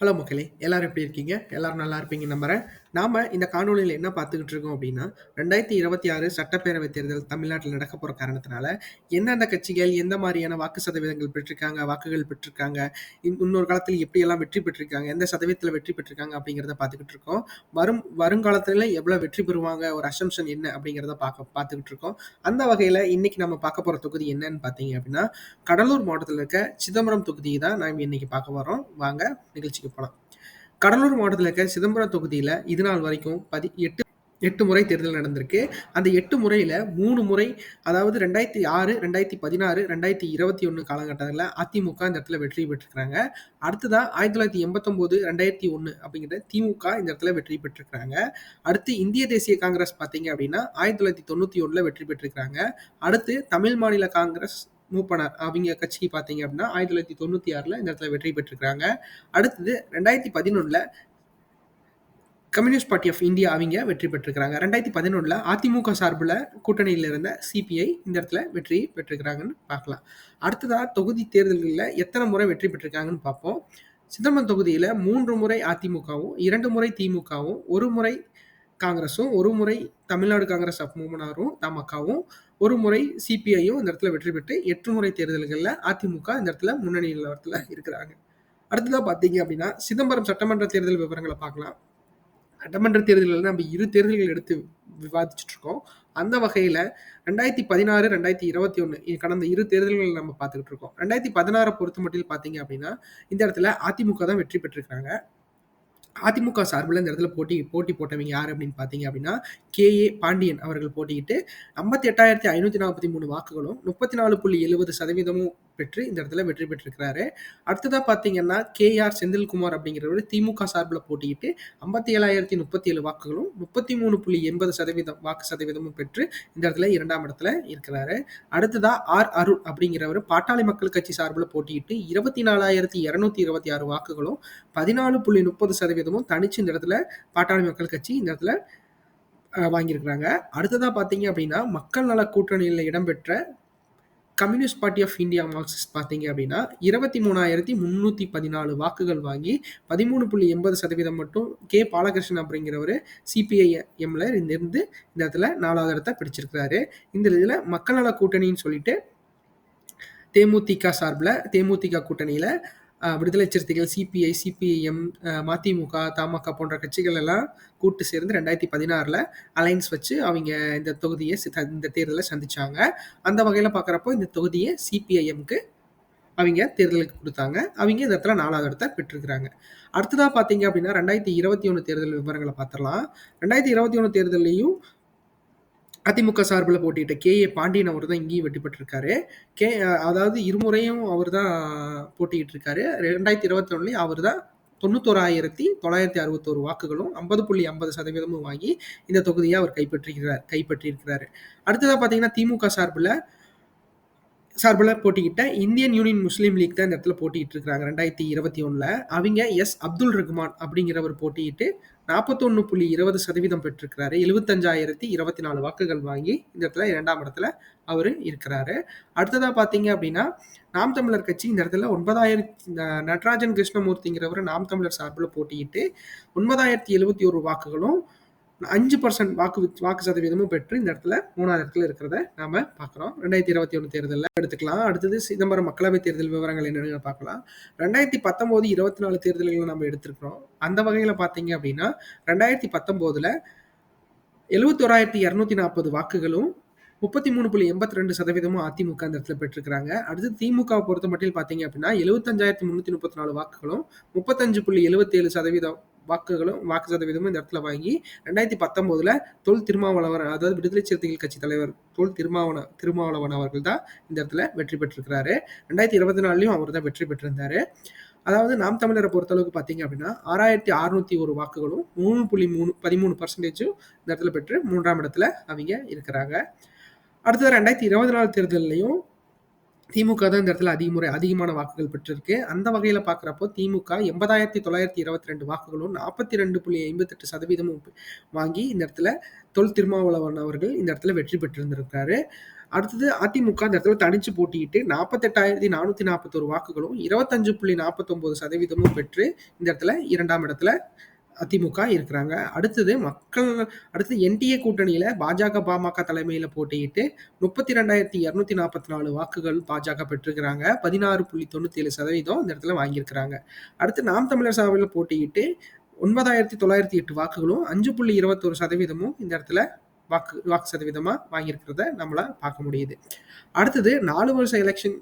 Hello மக்களே எல்லாரும் எப்படி இருக்கீங்க? எல்லாரும் நல்லா இருப்பீங்க நம்புறேன். நாம இந்த காணொலியில் என்ன பார்த்துக்கிட்டு இருக்கோம் அப்படின்னா ரெண்டாயிரத்தி இருபத்தி ஆறு சட்டப்பேரவை தேர்தல் தமிழ்நாட்டில் நடக்க போகிற காரணத்தினால எந்தெந்த கட்சிகள் எந்த மாதிரியான வாக்கு சதவீதங்கள் பெற்றிருக்காங்க வாக்குகள் பெற்றிருக்காங்க இன்- இன்னொரு காலத்தில் எப்படியெல்லாம் வெற்றி பெற்றிருக்காங்க எந்த சதவீதத்தில் வெற்றி பெற்றிருக்காங்க அப்படிங்கிறத பார்த்துக்கிட்டு இருக்கோம். வரும் வருங்காலத்தில் எவ்வளோ வெற்றி பெறுவாங்க ஒரு அசம்ஷன் என்ன அப்படிங்கிறத பார்க்க பார்த்துக்கிட்டு இருக்கோம். அந்த வகையில் இன்னைக்கு நம்ம பார்க்க போகிற தொகுதி என்னன்னு பார்த்தீங்க அப்படின்னா கடலூர் மாவட்டத்தில் இருக்க சிதம்பரம் தொகுதியை தான் நாம் இன்னைக்கு பார்க்க வரோம் வாங்க நிகழ்ச்சிக்கு போகலாம் கடலூர் மாவட்டத்தில் இருக்க சிதம்பரம் தொகுதியில் இது நாள் வரைக்கும் பதி எட்டு எட்டு முறை தேர்தல் நடந்திருக்கு. அந்த எட்டு முறையில் மூணு முறை அதாவது ரெண்டாயிரத்தி ஆறு ரெண்டாயிரத்தி பதினாறு ரெண்டாயிரத்தி இருபத்தி ஒன்று காலகட்டத்தில் அதிமுக இந்த இடத்துல வெற்றி பெற்றிருக்கிறாங்க. அடுத்ததாக ஆயிரத்தி தொள்ளாயிரத்தி எண்பத்தொம்போது ரெண்டாயிரத்தி ஒன்று அப்படிங்கிற திமுக இந்த இடத்துல வெற்றி பெற்றிருக்கிறாங்க. அடுத்து இந்திய தேசிய காங்கிரஸ் பார்த்தீங்க அப்படின்னா ஆயிரத்தி தொள்ளாயிரத்தி தொண்ணூற்றி ஒன்றில் வெற்றி பெற்றிருக்கிறாங்க. அடுத்து தமிழ் மாநில காங்கிரஸ் மூப்பனார் அவங்க கட்சி பார்த்தீங்க அப்படின்னா ஆயிரத்தி தொள்ளாயிரத்தி தொண்ணூற்றி ஆறில் இந்த இடத்துல வெற்றி பெற்றிருக்கிறாங்க. அடுத்தது ரெண்டாயிரத்தி பதினொன்றில் கம்யூனிஸ்ட் பார்ட்டி ஆஃப் இந்தியா அவங்க வெற்றி பெற்றிருக்கிறாங்க. ரெண்டாயிரத்தி பதினொன்றில் அதிமுக சார்பில் கூட்டணியில் இருந்த சிபிஐ இந்த இடத்துல வெற்றி பெற்றிருக்கிறாங்கன்னு பார்க்கலாம். அடுத்ததாக தொகுதி தேர்தல்களில் எத்தனை முறை வெற்றி பெற்றிருக்காங்கன்னு பார்ப்போம். சிதம்பரம் தொகுதியில் மூன்று முறை அதிமுகவும் இரண்டு முறை திமுகவும் ஒரு முறை காங்கிரஸும் ஒரு முறை தமிழ்நாடு காங்கிரஸ் ஆஃப் மூமனாரும் தமகவும் ஒரு முறை சிபிஐயும் இந்த இடத்துல வெற்றி பெற்று எட்டு முறை தேர்தல்களில் அதிமுக இந்த இடத்துல முன்னணி நிலவரத்தில் இருக்கிறாங்க. அடுத்ததாக பார்த்தீங்க அப்படின்னா சிதம்பரம் சட்டமன்ற தேர்தல் விவரங்களை பார்க்கலாம். சட்டமன்ற தேர்தலில் நம்ம இரு தேர்தல்கள் எடுத்து விவாதிச்சுட்டு இருக்கோம். அந்த வகையில் ரெண்டாயிரத்தி பதினாறு ரெண்டாயிரத்தி இருபத்தி ஒன்று கடந்த இரு தேர்தல்கள் நம்ம பார்த்துக்கிட்டு இருக்கோம். ரெண்டாயிரத்தி பதினாறை பொறுத்த மட்டும் பார்த்தீங்க அப்படின்னா இந்த இடத்துல அதிமுக தான் வெற்றி பெற்றிருக்காங்க அதிமுக சார்பில் இந்த இடத்துல போட்டி போட்டி போட்டவங்க யார் அப்படின்னு பார்த்தீங்க அப்படின்னா கே. ஏ. பாண்டியன் அவர்கள் போட்டியிட்டு ஐம்பத்தி எட்டாயிரத்தி ஐநூற்றி நாற்பத்தி மூணு வாக்குகளும் முப்பத்தி நாலு புள்ளி எழுபது சதவீதமும் பெற்று இந்த இடத்துல வெற்றி பெற்றிருக்கிறாரு. அடுத்ததாக பார்த்தீங்கன்னா கே. ஆர். செந்தில்குமார் அப்படிங்கிறவர் திமுக சார்பில் போட்டியிட்டு ஐம்பத்தி ஏழாயிரத்தி முப்பத்தி ஏழு வாக்குகளும் முப்பத்தி மூணு புள்ளி எண்பது சதவீதம் வாக்கு சதவீதமும் பெற்று இந்த இடத்துல இரண்டாம் இடத்துல இருக்கிறாரு. அடுத்ததா ஆர். அருள் அப்படிங்கிறவர் பாட்டாளி மக்கள் கட்சி சார்பில் போட்டியிட்டு இருபத்தி நாலாயிரத்தி இரநூத்தி இருபத்தி ஆறு வாக்குகளும் பதினாலு புள்ளி முப்பது சதவீதமும் தனிச்சு இந்த இடத்துல பாட்டாளி மக்கள் கட்சி இந்த இடத்துல வாங்கியிருக்கிறாங்க. அடுத்ததா பார்த்தீங்க அப்படின்னா மக்கள் நல கூட்டணியில் இடம்பெற்ற communist party of India Marxist பார்த்தீங்க அப்படின்னா இருபத்தி மூணாயிரத்தி முந்நூற்றி பதினாலு வாக்குகள் வாங்கி பதிமூணு புள்ளி எண்பது சதவீதம் மட்டும் கே பாலகிருஷ்ணன் அப்படிங்கிறவர் சிபிஐ எம்ல இருந்து இந்த இடத்துல நாலாவது இடத்த பிடிச்சிருக்கிறாரு. இந்த இதில் மக்கள் நல கூட்டணின்னு சொல்லிட்டு தேமுதிக சார்பில் தேமுதிக கூட்டணியில் விடுதலை சிறுத்தைகள் சிபிஐ சிபிஐஎம் மதிமுக தமாக போன்ற கட்சிகள் எல்லாம் கூட்டு சேர்ந்து ரெண்டாயிரத்தி பதினாறில் அலைன்ஸ் வச்சு அவங்க இந்த தொகுதியை இந்த தேர்தலை சந்திச்சாங்க. அந்த வகையில் பார்க்குறப்போ இந்த தொகுதியை சிபிஐஎம்க்கு அவங்க தேர்தலுக்கு கொடுத்தாங்க. அவங்க இந்த இடத்துல நாலாவது இடத்த பெற்றிருக்கிறாங்க. அடுத்ததாக பார்த்தீங்க அப்படின்னா ரெண்டாயிரத்தி இருபத்தி ஒன்று தேர்தல் விவரங்களை பார்த்துடலாம். ரெண்டாயிரத்தி இருபத்தி ஒன்று தேர்தலையும் அதிமுக சார்பில் போட்டியிட்ட கே ஏ பாண்டியன் அவர் தான் இங்கேயும் வெற்றி கே அதாவது இருமுறையும் அவர் தான் போட்டிக்கிட்டு இருக்காரு ரெண்டாயிரத்தி இருபத்தி ஒன்றுலேயும் அவர் தான் தொண்ணூத்தோராயிரத்தி தொள்ளாயிரத்தி அறுபத்தோரு வாக்குகளும் ஐம்பது புள்ளி ஐம்பது சதவீதமும் வாங்கி இந்த தொகுதியை அவர் கைப்பற்றியிருக்கிறார் கைப்பற்றியிருக்கிறாரு. அடுத்ததாக பார்த்தீங்கன்னா திமுக சார்பில் சார்பில் போட்டிக்கிட்ட இந்தியன் யூனியன் முஸ்லீம் லீக் தான் இந்த இடத்துல போட்டிக்கிட்டு இருக்காங்க ரெண்டாயிரத்தி இருபத்தி ஒன்றில் அவங்க எஸ் அப்துல் ரஹ்மான் அப்படிங்கிறவர் போட்டியிட்டு நாற்பத்தொன்று புள்ளி இருபது சதவீதம் பெற்றிருக்கிறாரு. எழுபத்தஞ்சாயிரத்தி இருபத்தி நாலு வாக்குகள் வாங்கி இந்த இடத்துல இரண்டாம் இடத்துல அவர் இருக்கிறாரு. அடுத்ததாக பார்த்தீங்க அப்படின்னா நாம் தமிழர் கட்சி இந்த இடத்துல ஒன்பதாயிரத்தி நடராஜன் கிருஷ்ணமூர்த்திங்கிறவர் நாம் தமிழர் சார்பில் போட்டியிட்டு ஒன்பதாயிரத்தி எழுபத்தி ஒரு வாக்குகளும் அஞ்சு பர்சன்ட் வாக்கு வித்- வாக்கு சதவீதமும் பெற்று இந்த இடத்துல மூணாவது இடத்துல இருக்கிறத நாம பார்க்குறோம். ரெண்டாயிரத்தி இருபத்தி ஒன்று தேர்தலில் எடுத்துக்கலாம். அடுத்தது சிதம்பரம் மக்களவை தேர்தல் விவரங்கள் என்னென்னு பார்க்கலாம். ரெண்டாயிரத்தி பத்தொம்போது இருபத்தி நாலு தேர்தல்களை நம்ம எடுத்திருக்கிறோம். அந்த வகையில் பார்த்தீங்க அப்படின்னா ரெண்டாயிரத்தி பத்தொம்போதில் எழுபத்தோராயிரத்தி இரநூத்தி நாற்பது வாக்குகளும் முப்பத்தி மூணு புள்ளி எண்பத்தி ரெண்டு சதவீதமும் அதிமுக அந்த இடத்துல பெற்றிருக்கிறாங்க. அடுத்து திமுக பொறுத்த மட்டும் பார்த்தீங்க அப்படின்னா எழுபத்தஞ்சாயிரத்தி முந்நூற்றி முப்பத்தி நாலு வாக்குகளும் முப்பத்தஞ்சு புள்ளி எழுபத்தேழு சதவீதம் வாக்குகளும் வாக்கு சதவீதமும் இந்த இடத்துல வாங்கி ரெண்டாயிரத்தி பத்தொம்போதில் தொல் திருமாவளவன் அதாவது விடுதலை சிறுத்தைகள் கட்சி தலைவர் தொல் திருமாவன திருமாவளவன் அவர்கள் தான் இந்த இடத்துல வெற்றி பெற்றிருக்கிறாரு. ரெண்டாயிரத்தி இருபத்தி நாலுலையும் அவர் தான் வெற்றி பெற்றிருந்தாரு. அதாவது நாம் தமிழரை பொறுத்தளவுக்கு பார்த்தீங்க அப்படின்னா ஆறாயிரத்தி அறுநூத்தி ஒரு வாக்குகளும் மூணு புள்ளி மூணு பதிமூணு பர்சன்டேஜும் இந்த இடத்துல பெற்று மூன்றாம் இடத்துல அவங்க இருக்கிறாங்க. அடுத்தது ரெண்டாயிரத்தி இருபத்தி நாலு தேர்தலையும் திமுக தான் இந்த இடத்துல அதிகமுறை அதிகமான வாக்குகள் பெற்றிருக்கு. அந்த வகையில் பார்க்குறப்போ திமுக எண்பதாயிரத்தி தொள்ளாயிரத்தி இருபத்தி ரெண்டு வாக்குகளும் நாற்பத்தி ரெண்டு புள்ளி ஐம்பத்தெட்டு சதவீதமும் வாங்கி இந்த இடத்துல தொல் திருமாவளவன் அவர்கள் இந்த இடத்துல வெற்றி பெற்றிருந்திருக்காரு. அடுத்தது அதிமுக இந்த இடத்துல தனிச்சு போட்டியிட்டு நாற்பத்தெட்டாயிரத்தி நானூற்றி நாற்பத்தோரு வாக்குகளும் இருபத்தஞ்சு புள்ளி நாற்பத்தொம்போது சதவீதமும் பெற்று இந்த இடத்துல இரண்டாம் இடத்துல அதிமுக இருக்கிறாங்க. அடுத்தது மக்கள் அடுத்து என்டிஏ கூட்டணியில் பாஜக பாமக தலைமையில் போட்டியிட்டு முப்பத்தி ரெண்டாயிரத்தி இரநூத்தி நாற்பத்தி நாலு வாக்குகள் பாஜக பெற்றிருக்கிறாங்க. பதினாறு புள்ளி தொண்ணூற்றி ஏழு சதவீதம் இந்த இடத்துல வாங்கியிருக்கிறாங்க. அடுத்து நாம் தமிழர் சாவில் போட்டியிட்டு ஒன்பதாயிரத்தி தொள்ளாயிரத்தி எட்டு வாக்குகளும் அஞ்சு புள்ளி இருபத்தொரு சதவீதமும் இந்த இடத்துல வாக்கு வாக்கு சதவீதமாக வாங்கியிருக்கிறத நம்மளால் பார்க்க முடியுது. அடுத்தது நாலு வருஷம் எலெக்ஷன்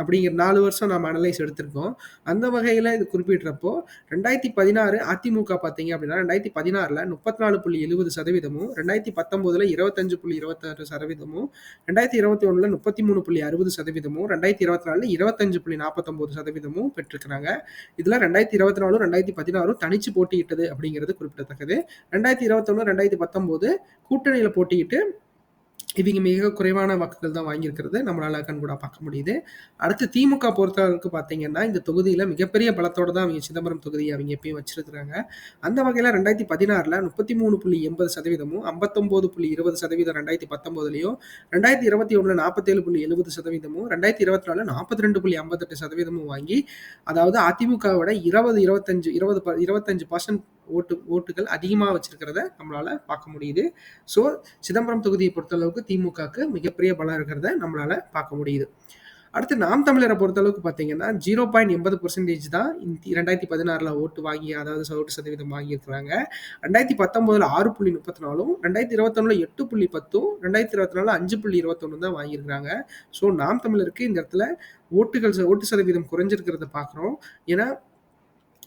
அப்படிங்கிற நாலு வருஷம் நம்ம அனலைஸ் எடுத்திருக்கோம். அந்த வகையில் இது குறிப்பிட்றப்போ ரெண்டாயிரத்தி பதினாறு அதிமுக பார்த்தீங்க அப்படின்னா ரெண்டாயிரத்தி பதினாறில் முப்பத்தி நாலு புள்ளி எழுபது சதவீதமும் ரெண்டாயிரத்தி பத்தொம்போதில் இருபத்தஞ்சு புள்ளி இருபத்தாறு சதவீதமும் ரெண்டாயிரத்தி இருபத்தி ஒன்றில் முப்பத்தி மூணு புள்ளி அறுபது சதவீதமும் ரெண்டாயிரத்தி இருபத்தி நாலில் இருபத்தஞ்சு புள்ளி நாற்பத்தொம்போது சதவீதமும் பெற்றிருக்கிறாங்க. இதில் ரெண்டாயிரத்தி இருபத்தி நாலும் ரெண்டாயிரத்தி பதினாறும் தனிச்சு போட்டியிட்டது அப்படிங்கிறது குறிப்பிடத்தக்கது. ரெண்டாயிரத்தி இருபத்தொன்று ரெண்டாயிரத்தி பத்தொம்போது கூட்டணியில் போட்டியிட்டு இவங்க மிக குறைவான வாக்குகள் தான் வாங்கியிருக்கிறது நம்மளால கண்கூடா பார்க்க முடியுது. அடுத்து திமுக பொறுத்தவரைக்கும் பார்த்தீங்கன்னா இந்த தொகுதியில் மிகப்பெரிய பலத்தோட தான் அவங்க சிதம்பரம் தொகுதியை அவங்க எப்பயும் வச்சிருக்கிறாங்க. அந்த வகையில் ரெண்டாயிரத்தி பதினாறில் முப்பத்தி மூணு புள்ளி எண்பது சதவீதமும் ஐம்பத்தொம்போது புள்ளி இருபது சதவீதம் ரெண்டாயிரத்தி பத்தொம்போதுலையும் ரெண்டாயிரத்தி இருபத்தி ஒன்றில் நாற்பத்தேழு புள்ளி எழுபது சதவீதமும் ரெண்டாயிரத்தி இருபத்தி நாலில் நாற்பத்தி ரெண்டு புள்ளி ஐம்பத்தெட்டு சதவீதமும் வாங்கி அதாவது அதிமுகவோட இருபது இருபத்தஞ்சு இருபது இருபத்தஞ்சு பர்சன்ட் ஓட்டு ஓட்டுகள் அதிகமாக வச்சிருக்கிறத நம்மளால பார்க்க முடியுது. ஸோ சிதம்பரம் தொகுதியை பொறுத்தளவுக்கு திமுகவுக்கு மிகப்பெரிய பலம் இருக்கிறத நம்மளால பார்க்க முடியுது. அடுத்து நாம் தமிழரை பொறுத்தளவுக்கு பார்த்தீங்கன்னா ஜீரோ பாயிண்ட் எண்பது பர்சன்டேஜ் தான் ரெண்டாயிரத்தி பதினாறில் ஓட்டு வாங்கி அதாவது ஓட்டு சதவீதம் வாங்கியிருக்கிறாங்க. ரெண்டாயிரத்தி பத்தொம்போதில் ஆறு புள்ளி முப்பத்தி நாலும் ரெண்டாயிரத்தி இருபத்தொன்னில் எட்டு புள்ளி பத்தும் ரெண்டாயிரத்தி இருபத்தி நாலு அஞ்சு புள்ளி இருபத்தொன்று தான் வாங்கியிருக்கிறாங்க. ஸோ நாம் தமிழருக்கு இந்த இடத்துல ஓட்டுகள் ஓட்டு சதவீதம் குறைஞ்சிருக்கிறத பார்க்குறோம். ஏன்னா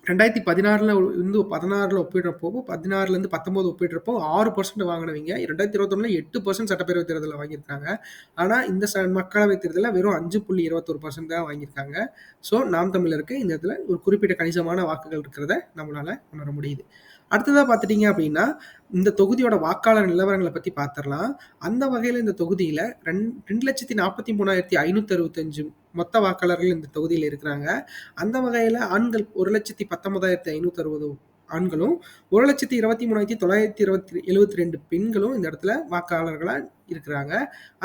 ரெண்டாயிரத்தி பதினாறில் இருந்து பதினாறில் ஒப்பிடுறப்போ பதினாறுலேருந்து பத்தொம்போது ஒப்பிடுறப்போ ஆறு பர்சன்ட் வாங்கினவங்க ரெண்டாயிரத்தி இருபத்தொன்னில் எட்டு பர்சன்ட் சட்டப்பேரவை தேர்தலில் வாங்கியிருக்காங்க. ஆனால் இந்த ச மக்களவை தேர்தலில் வெறும் அஞ்சு புள்ளி இருபத்தொரு பர்சன்ட் தான் வாங்கியிருக்காங்க. ஸோ நாம் தமிழருக்கு இந்த இடத்துல ஒரு குறிப்பிட்ட கணிசமான வாக்குகள் இருக்கிறத நம்மளால் உணர முடியுது. அடுத்ததாக பார்த்துட்டிங்க அப்படின்னா இந்த தொகுதியோட வாக்காளர் நிலவரங்களை பற்றி பார்த்துடலாம். அந்த வகையில் இந்த தொகுதியில் ரெண் ரெண்டு லட்சத்தி நாற்பத்தி மூணாயிரத்தி ஐநூற்றி அறுபத்தஞ்சு மொத்த வாக்காளர்கள் இந்த தொகுதியில் இருக்கிறாங்க. அந்த வகையில் ஆண்கள் ஒரு லட்சத்தி பத்தொன்பதாயிரத்தி ஐநூற்றி அறுபது ஆண்களும் ஒரு லட்சத்தி இருபத்தி மூணாயிரத்தி தொள்ளாயிரத்தி இருபத்தி எழுபத்தி ரெண்டு பெண்களும் இந்த இடத்துல வாக்காளர்களாக இருக்கிறாங்க.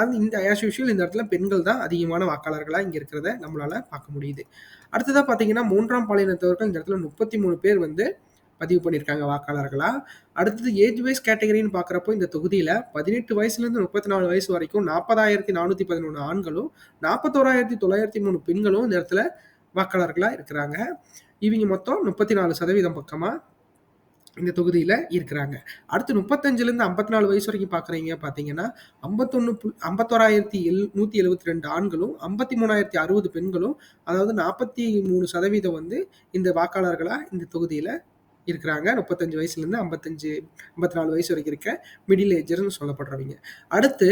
அது இந்த ஆஸ் யூஷுவல் இந்த இடத்துல பெண்கள் தான் அதிகமான வாக்காளர்களாக இங்கே இருக்கிறத நம்மளால் பார்க்க முடியுது. அடுத்ததாக பார்த்தீங்கன்னா மூன்றாம் பாலினத்தவர்கள் இந்த இடத்துல முப்பத்தி மூணு பேர் வந்து பதிவு பண்ணியிருக்காங்க வாக்காளர்களாக அடுத்தது ஏஜ் வைஸ் கேட்டகரின்னு பார்க்குறப்போ இந்த தொகுதியில் பதினெட்டு வயசுலேருந்து முப்பத்தி நாலு வயசு வரைக்கும் நாற்பதாயிரத்தி நானூற்றி பதினொன்று ஆண்களும் நாற்பத்தோராயிரத்தி தொள்ளாயிரத்தி மூணு பெண்களும் இந்த இடத்துல வாக்காளர்களாக இருக்கிறாங்க. இவங்க மொத்தம் முப்பத்தி நாலு சதவீதம் பக்கமாக இந்த தொகுதியில் இருக்கிறாங்க. அடுத்து முப்பத்தஞ்சுலேருந்து ஐம்பத்தி நாலு வயசு வரைக்கும் பார்க்குறீங்க பார்த்தீங்கன்னா ஐம்பத்தொன்று பு ஐம்பத்தோராயிரத்தி எல் நூற்றி எழுபத்தி ரெண்டு ஆண்களும் ஐம்பத்தி மூணாயிரத்தி அறுபது பெண்களும் அதாவது நாற்பத்தி மூணு சதவீதம் வந்து இந்த வாக்காளர்களாக இந்த தொகுதியில் இருக்கிறாங்க. முப்பத்தஞ்சு வயசுலேருந்து ஐம்பத்தஞ்சு ஐம்பத்தி நாலு வயசு வரைக்கும் இருக்க மிடில் ஏஜர்னு சொல்லப்படுறவங்க. அடுத்து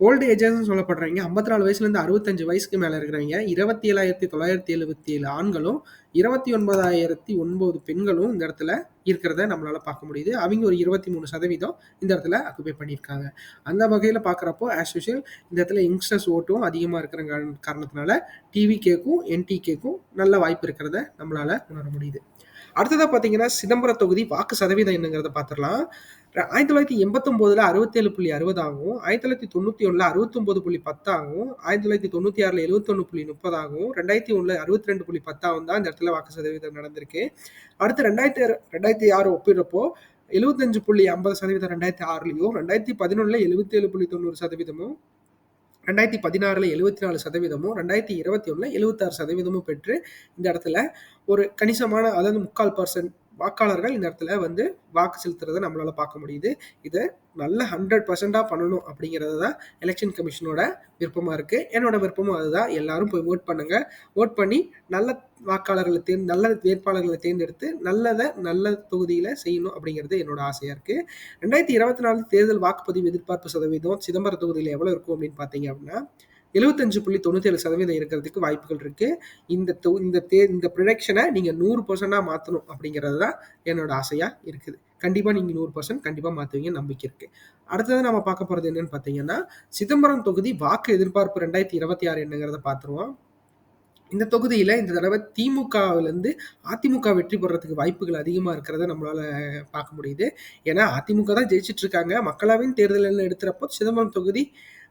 ஓல்டு ஏஜர்ஸ்னு சொல்லப்படுறவங்க ஐம்பத்தி நாலு வயசுலேருந்து அறுபத்தஞ்சு வயசுக்கு மேலே இருக்கிறவங்க இருபத்தி ஏழாயிரத்தி தொள்ளாயிரத்தி எழுபத்தி ஏழு ஆண்களும் இருபத்தி ஒன்பதாயிரத்தி ஒன்பது பெண்களும் இந்த இடத்துல இருக்கிறத நம்மளால் பார்க்க முடியுது. அவங்க ஒரு இருபத்தி மூணு சதவீதம் இந்த இடத்துல அக்குபை பண்ணியிருக்காங்க. அந்த வகையில் பார்க்குறப்போ ஆஸ் யூஷுவல் இந்த இடத்துல யங்ஸ்டர்ஸ் ஓட்டும் அதிகமாக இருக்கிற காரணத்தினால டிவி கேக்கும் என்டி கேக்கும் நல்ல வாய்ப்பு இருக்கிறத நம்மளால் உணர முடியுது. அடுத்ததாக பார்த்தீங்கன்னா சிதம்பரம் தொகுதி வாக்கு சதவீதம் என்னங்கிறத பார்த்துடலாம் ஆயிரத்தி தொள்ளாயிரத்தி எண்பத்தொம்போதில் அறுபத்தேழு புள்ளி அறுபதாகவும் ஆயிரத்தி தொள்ளாயிரத்தி தொண்ணூற்றி ஒன்றில் அறுபத்தொம்போது புள்ளி பத்தாகவும் ஆயிரத்தி தொள்ளாயிரத்தி தொண்ணூற்றி ஆறில் எழுபத்தொன்று புள்ளி முப்பதாகவும் ரெண்டாயிரத்தி ஒன்றில் அறுபத்தி ரெண்டு புள்ளி பத்தாகவும் தான் இந்த இடத்துல வாக்கு சதவீதம் நடந்திருக்கு. அடுத்து ரெண்டாயிரத்தி ரெண்டாயிரத்தி ஆறு ஒப்பிடுறப்போ எழுபத்தஞ்சு புள்ளி ஐம்பது சதவீதம் ரெண்டாயிரத்தி ஆறுலையும் ரெண்டாயிரத்தி பதினொன்றில் எழுபத்தேழு புள்ளி தொண்ணூறு சதவீதமும் ரெண்டாயிரத்தி பதினாறில் எழுபத்தி நாலு சதவீதமும் ரெண்டாயிரத்தி இருபத்தி ஒன்றில் எழுபத்தாறு சதவீதமும் பெற்று இந்த இடத்துல ஒரு கணிசமான அதாவது முக்கால் பர்சன்ட் வாக்காளர்கள் இந்த இடத்துல வந்து வாக்கு செலுத்துறத நம்மளால் பார்க்க முடியுது. இதை நல்ல ஹண்ட்ரட் பர்சண்டாக பண்ணணும் அப்படிங்கிறது தான் எலெக்ஷன் கமிஷனோட விருப்பமாக இருக்குது என்னோட விருப்பமும் அதுதான். எல்லாரும் போய் ஓட் பண்ணுங்கள் ஓட் பண்ணி நல்ல வாக்காளர்களை தேர்ந்து நல்ல வேட்பாளர்களை தேர்ந்தெடுத்து நல்லதை நல்ல தொகுதியில் செய்யணும் அப்படிங்கிறது என்னோட ஆசையாக இருக்குது ரெண்டாயிரத்தி இருபத்தி நாலு தேர்தல் வாக்குப்பதிவு எதிர்பார்ப்பு சதவீதம் சிதம்பரம் தொகுதியில் எவ்வளோ இருக்கும் அப்படின்னு பார்த்தீங்க அப்படின்னா எழுபத்தஞ்சு புள்ளி தொண்ணூற்றி ஏழு சதவீதம் இருக்கிறதுக்கு வாய்ப்புகள் இருக்குது இந்த இந்த தே இந்த ப்ரொடக்ஷனை நீங்கள் நூறு பர்சண்டாக மாற்றணும் அப்படிங்கிறது தான் என்னோட ஆசையாக இருக்குது. கண்டிப்பாக நீங்கள் நூறு பர்சன்ட் கண்டிப்பாக மாற்றுவீங்க நம்பிக்கை இருக்கு. அடுத்தது நம்ம பார்க்க போகிறது என்னன்னு பார்த்தீங்கன்னா சிதம்பரம் தொகுதி வாக்கு எதிர்பார்ப்பு ரெண்டாயிரத்தி இருபத்தி ஆறு என்னங்கிறத பார்த்துருவோம் இந்த தொகுதியில் இந்த தடவை திமுகவிலேருந்து அதிமுக வெற்றி பெறதுக்கு வாய்ப்புகள் அதிகமாக இருக்கிறத நம்மளால் பார்க்க முடியுது. ஏன்னா அதிமுக தான் ஜெயிச்சிட்டு இருக்காங்க. மக்களவையின் தேர்தலில் எடுத்துறப்போ சிதம்பரம் தொகுதி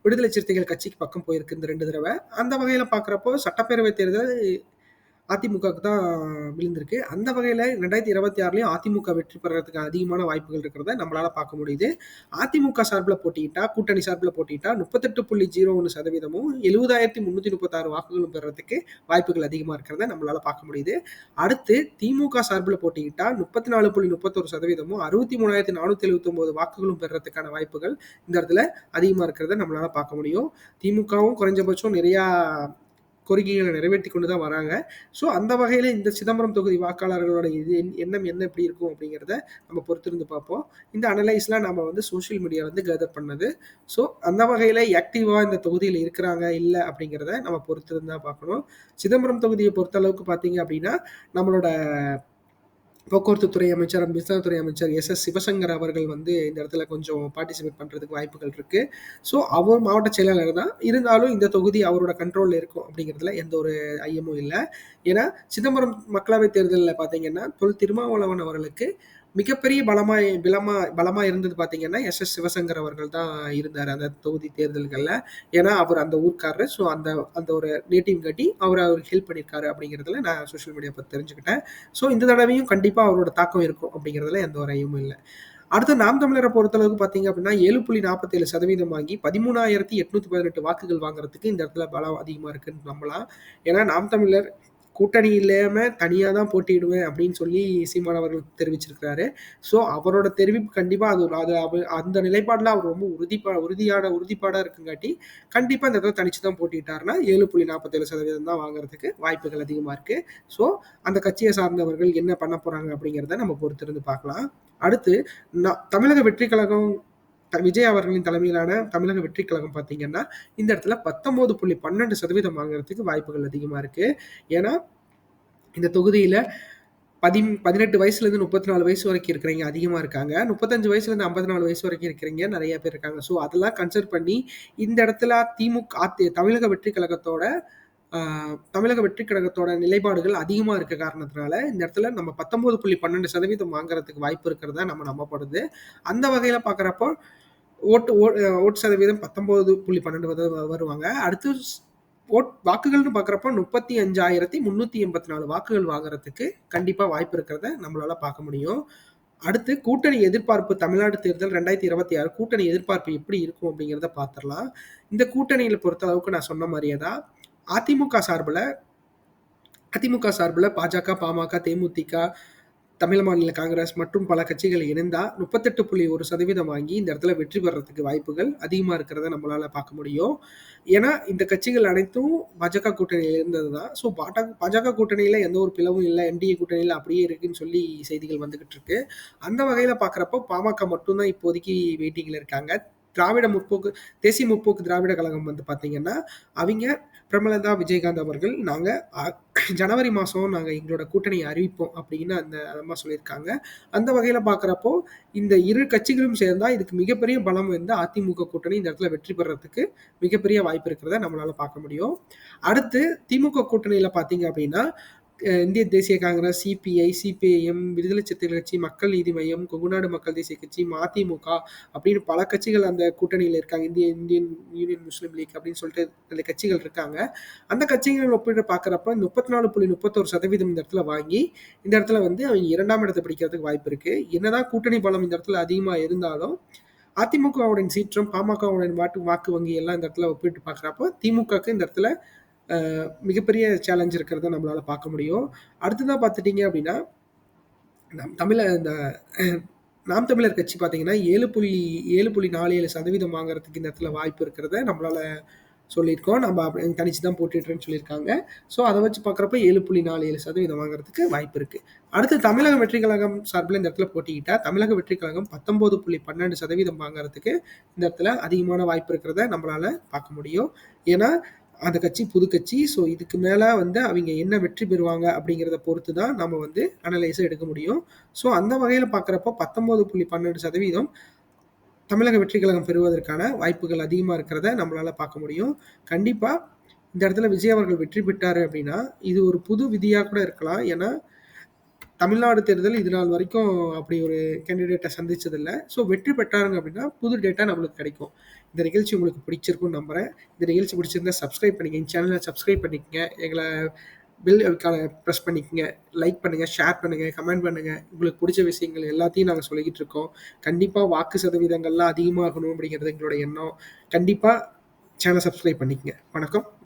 விடுதலை சிறுத்தைகள் கட்சிக்கு பக்கம் போயிருக்கு இந்த ரெண்டு தடவை. அந்த வகையில் பார்க்குறப்போ சட்டப்பேரவை தேர்தல் அதிமுகவுக்கு தான் விழுந்திருக்கு. அந்த வகையில் ரெண்டாயிரத்தி இருபத்தி ஆறுலையும் அதிமுக வெற்றி பெறதுக்கு அதிகமான வாய்ப்புகள் இருக்கிறத நம்மளால் பார்க்க முடியுது. அதிமுக சார்பில் போட்டிக்கிட்டா கூட்டணி சார்பில் போட்டிக்கிட்டா முப்பத்தெட்டு புள்ளி ஜீரோ ஒன்று சதவீதமும் எழுபதாயிரத்தி முந்நூற்றி முப்பத்தாறு வாக்குகளும் பெறதுக்கு வாய்ப்புகள் அதிகமாக இருக்கிறத நம்மளால பார்க்க முடியுது. அடுத்து திமுக சார்பில் போட்டிக்கிட்டா முப்பத்தி நாலு புள்ளி முப்பத்தொரு சதவீதமும் அறுபத்தி மூணாயிரத்தி நானூற்றி எழுபத்தொம்போது வாக்குகளும் பெறதுக்கான வாய்ப்புகள் இந்த இடத்துல அதிகமாக இருக்கிறத நம்மளால் பார்க்க முடியும். திமுகவும் குறைஞ்சபட்சம் நிறையா கோரிக்கைகளை நிறைவேற்றி கொண்டு தான் வராங்க. ஸோ அந்த வகையில் இந்த சிதம்பரம் தொகுதி வாக்காளர்களோட இது எண்ணம் என்ன எப்படி இருக்கும் அப்படிங்கிறத நம்ம பொறுத்திருந்து பார்ப்போம். இந்த அனலைஸ்லாம் நம்ம வந்து சோஷியல் மீடியா வந்து கேதர் பண்ணது. ஸோ அந்த வகையில் ஆக்டிவாக இந்த தொகுதியில் இருக்கிறாங்க இல்லை அப்படிங்கிறத நம்ம பொறுத்திருந்தா பார்க்கணும். சிதம்பரம் தொகுதியை பொறுத்த அளவுக்கு பார்த்தீங்க அப்படின்னா நம்மளோட போக்குவரத்து துறை அமைச்சர் மின்சாரத்துறை அமைச்சர் எஸ். எஸ். சிவசங்கர் அவர்கள் வந்து இந்த இடத்துல கொஞ்சம் பார்ட்டிசிபேட் பண்ணுறதுக்கு வாய்ப்புகள் இருக்குது ஸோ அவர் மாவட்ட செயலாளர் தான். இருந்தாலும் இந்த தொகுதி அவரோட கண்ட்ரோலில் இருக்கும் அப்படிங்கிறதுல எந்த ஒரு ஐயமும் இல்லை. ஏன்னா சிதம்பரம் மக்களவை தேர்தலில் பார்த்தீங்கன்னா தொல் திருமாவளவன் அவர்களுக்கு மிகப்பெரிய பலமாக பலமா பலமாக இருந்தது பாத்தீங்கன்னா எஸ். எஸ். சிவசங்கர் அவர்கள் தான் இருந்தார் அந்த தொகுதி தேர்தல்களில். ஏன்னா அவர் அந்த ஊர்க்காரர். ஸோ அந்த அந்த ஒரு நேட்டிவ் கட்டி அவர் அவருக்கு ஹெல்ப் பண்ணியிருக்காரு அப்படிங்கிறதுல நான் சோஷியல் மீடியா பற்றி தெரிஞ்சுக்கிட்டேன். ஸோ இந்த தடவையும் கண்டிப்பாக அவரோட தாக்கம் இருக்கும் அப்படிங்கிறதுல எந்த ஒரு ஐயமும் இல்லை. அடுத்து நாம் தமிழரை பொறுத்தளவுக்கு பார்த்தீங்க அப்படின்னா ஏழு புள்ளி நாற்பத்தேழு சதவீதம் வாங்கி பதிமூணாயிரத்தி எட்நூத்தி பதினெட்டு வாக்குகள் வாங்குறதுக்கு இந்த இடத்துல பலம் அதிகமாக இருக்குன்னு நம்பலாம். ஏன்னா நாம் தமிழர் கூட்டணி இல்லாமல் தனியாக தான் போட்டியிடுவேன் அப்படின்னு சொல்லி சீமான் அவர்கள் தெரிவிச்சிருக்கிறாரு. ஸோ அவரோட தெரிவிப்பு கண்டிப்பாக அது அது அவ- அந்த நிலைப்பாடில் அவர் ரொம்ப உறுதிப்பா உறுதியான உறுதிப்பாடாக இருக்குங்காட்டி கண்டிப்பாக இந்த இடத்துல தனிச்சு தான் போட்டிட்டாருன்னா ஏழு புள்ளி நாற்பத்தேழு சதவீதம் தான் வாங்குறதுக்கு வாய்ப்புகள் அதிகமாக இருக்குது ஸோ அந்த கட்சியை சார்ந்தவர்கள் என்ன பண்ண போகிறாங்க அப்படிங்கிறத நம்ம பொறுத்திருந்து பார்க்கலாம். அடுத்து ந- தமிழக வெற்றி கழகம் விஜய் அவர்களின் தலைமையிலான தமிழக வெற்றி கழகம் பார்த்தீங்கன்னா இந்த இடத்துல பத்தொம்போது புள்ளி பன்னெண்டு சதவீதம் வாங்குறதுக்கு வாய்ப்புகள் அதிகமாக இருக்கு. ஏன்னா இந்த தொகுதியில் பதி பதினெட்டு வயசுலேருந்து முப்பத்தி நாலு வயசு வரைக்கும் இருக்கிறவங்க அதிகமாக இருக்காங்க. முப்பத்தஞ்சு வயசுலேருந்து ஐம்பத்தி நாலு வயசு வரைக்கும் இருக்கிறவங்க நிறைய பேர் இருக்காங்க. ஸோ அதெல்லாம் கன்சிடர் பண்ணி இந்த இடத்துல திமுக அதி தமிழக வெற்றி கழகத்தோட தமிழக வெற்றி கழகத்தோட நிலைப்பாடுகள் அதிகமாக இருக்க காரணத்தினால இந்த இடத்துல நம்ம பத்தொம்போது புள்ளி பன்னெண்டு சதவீதம் வாங்குறதுக்கு வாய்ப்பு இருக்கிறதா நம்ம நம்பப்படுது. அந்த வகையில் பார்க்குறப்போ ஓட்டு ஓ- ஓட்டு சதவீதம் பத்தொன்பது புள்ளி பன்னெண்டு வருவாங்க. அடுத்து ஓட் வாக்குகள்னு பார்க்குறப்ப முப்பத்தி அஞ்சாயிரத்தி முந்நூற்றி எண்பத்தி நாலு வாக்குகள் வாங்குறதுக்கு கண்டிப்பாக வாய்ப்பு இருக்கிறத நம்மளால் பார்க்க முடியும். அடுத்து கூட்டணி எதிர்பார்ப்பு தமிழ்நாடு தேர்தல் ரெண்டாயிரத்தி இருபத்தி ஆறு கூட்டணி எதிர்பார்ப்பு எப்படி இருக்கும் அப்படிங்கிறத பார்த்துடலாம் இந்த கூட்டணியில் பொறுத்த அளவுக்கு நான் சொன்ன மாதிரியே தான் அதிமுக சார்பில் அதிமுக சார்பில் பாஜக பாமக தேமுதிக தமிழ் மாநில காங்கிரஸ் மற்றும் பல கட்சிகள் இணைந்தா முப்பத்தெட்டு புள்ளி ஒரு சதவீதம் வாங்கி இந்த இடத்துல வெற்றி பெறத்துக்கு வாய்ப்புகள் அதிகமாக இருக்கிறத நம்மளால பார்க்க முடியும். ஏன்னா இந்த கட்சிகள் அனைத்தும் பாஜக கூட்டணியில் இருந்தது தான் ஸோ பாஜக பாஜக கூட்டணியில் எந்த ஒரு பிளவும் இல்லை. என்டிஏ கூட்டணியில் அப்படியே இருக்குன்னு சொல்லி செய்திகள் வந்துகிட்டு இருக்கு. அந்த வகையில் பார்க்குறப்போ பாமக மட்டும்தான் இப்போதைக்கு வெயிட்டிங்கில் இருக்காங்க. திராவிட முற்போக்கு தேசிய முற்போக்கு திராவிட கழகம் வந்து பார்த்தீங்கன்னா அவங்க பிரமலதா விஜயகாந்த் அவர்கள் நாங்கள் ஜனவரி மாதம் நாங்கள் எங்களோட கூட்டணியை அறிவிப்போம் அப்படின்னு அந்த அம்மா சொல்லியிருக்காங்க. அந்த வகையில் பார்க்குறப்போ இந்த இரு கட்சிகளும் சேர்ந்தால் இதுக்கு மிகப்பெரிய பலம் வந்து அதிமுக கூட்டணி இந்த இடத்துல வெற்றி பெறத்துக்கு மிகப்பெரிய வாய்ப்பு இருக்கிறத நம்மளால் பார்க்க முடியும். அடுத்து திமுக கூட்டணியில் பார்த்தீங்க அப்படின்னா இந்திய தேசிய காங்கிரஸ் சிபிஐ சிபிஐஎம் விடுதலை சிறுத்தைகள் கட்சி மக்கள் நீதி மையம் கொங்குநாடு மக்கள் தேசிய கட்சி மதிமுக அப்படின்னு பல கட்சிகள் அந்த கூட்டணியில் இருக்காங்க. இந்திய இந்தியன் யூனியன் முஸ்லீம் லீக் அப்படின்னு சொல்லிட்டு அந்த கட்சிகள் இருக்காங்க. அந்த கட்சிகள் ஒப்பிட்டு பார்க்குறப்ப முப்பத்தி நாலு புள்ளி முப்பத்தொரு சதவீதம் இந்த இடத்துல வாங்கி இந்த இடத்துல வந்து அவங்க இரண்டாம் இடத்தை பிடிக்கிறதுக்கு வாய்ப்பு இருக்கு. என்னதான் கூட்டணி பலம் இந்த இடத்துல அதிகமாக இருந்தாலும் அதிமுகவுடன் சீற்றம் பாமகவுடன் வாட்டு வாக்கு வங்கி எல்லாம் இந்த இடத்துல ஒப்பிட்டு பார்க்குறப்போ திமுகக்கு இந்த இடத்துல மிகப்பெரிய சேலஞ்ச் இருக்கிறத நம்மளால் பார்க்க முடியும். அடுத்ததாக பார்த்துட்டிங்க அப்படின்னா நம் தமிழ இந்த நாம் தமிழர் கட்சி பார்த்தீங்கன்னா ஏழு புள்ளி ஏழு புள்ளி நாலு ஏழு சதவீதம் வாங்குறதுக்கு இந்த இடத்துல வாய்ப்பு இருக்கிறத நம்மளால சொல்லியிருக்கோம். நம்ம அப்படி தனிச்சு தான் போட்டுட்டுறேன்னு சொல்லியிருக்காங்க. ஸோ அதை வச்சு பார்க்குறப்ப ஏழு புள்ளி நாலு ஏழு சதவீதம் வாங்குறதுக்கு வாய்ப்பு இருக்குது அடுத்து தமிழக வெற்றி கழகம் சார்பில் இந்த இடத்துல போட்டிக்கிட்டால் தமிழக வெற்றி கழகம் பத்தொம்போது புள்ளி பன்னெண்டு சதவீதம் வாங்குறதுக்கு இந்த இடத்துல அதிகமான வாய்ப்பு இருக்கிறத நம்மளால் பார்க்க முடியும். ஏன்னா அந்த கட்சி புது கட்சி. ஸோ இதுக்கு மேலே வந்து அவங்க என்ன வெற்றி பெறுவாங்க அப்படிங்கிறத பொறுத்து தான் நம்ம வந்து அனலைஸை எடுக்க முடியும். ஸோ அந்த வகையில் பார்க்குறப்போ 19.12% தமிழக வெற்றி கழகம் பெறுவதற்கான வாய்ப்புகள் அதிகமாக இருக்கிறத நம்மளால் பார்க்க முடியும். கண்டிப்பாக இந்த இடத்துல விஜய் அவர்கள் வெற்றி பெற்றார் அப்படின்னா, இது ஒரு புது விதியாக கூட இருக்கலாம். ஏன்னா, தமிழ்நாடு தேர்தல் இது நாள் வரைக்கும் அப்படி ஒரு கேண்டிடேட்டை சந்திச்சதில்லை ஸோ வெற்றி பெற்றாருங்க அப்படின்னா, புது டேட்டா நம்மளுக்கு கிடைக்கும். இந்த நிகழ்ச்சி உங்களுக்கு பிடிச்சிருக்கும்னு நம்புறேன். இந்த நிகழ்ச்சி பிடிச்சிருந்தா சப்ஸ்கிரைப் பண்ணிக்கங்க. சேனலை சப்ஸ்கிரைப் பண்ணிக்கங்க. எங்களை பில் ப்ரெஸ் பண்ணிக்கங்க. லைக் பண்ணுங்கள் ஷேர் பண்ணுங்கள் கமெண்ட் பண்ணுங்கள் உங்களுக்கு பிடிச்ச விஷயங்கள் எல்லாத்தையும் நாங்கள் சொல்லிக்கிட்டு இருக்கோம். கண்டிப்பாக வாக்கு சதவீதங்கள்லாம் அதிகமாகணும் அப்படிங்கிறது எங்களோட எண்ணம். கண்டிப்பாக சேனல் சப்ஸ்கிரைப் பண்ணிக்கங்க. வணக்கம்.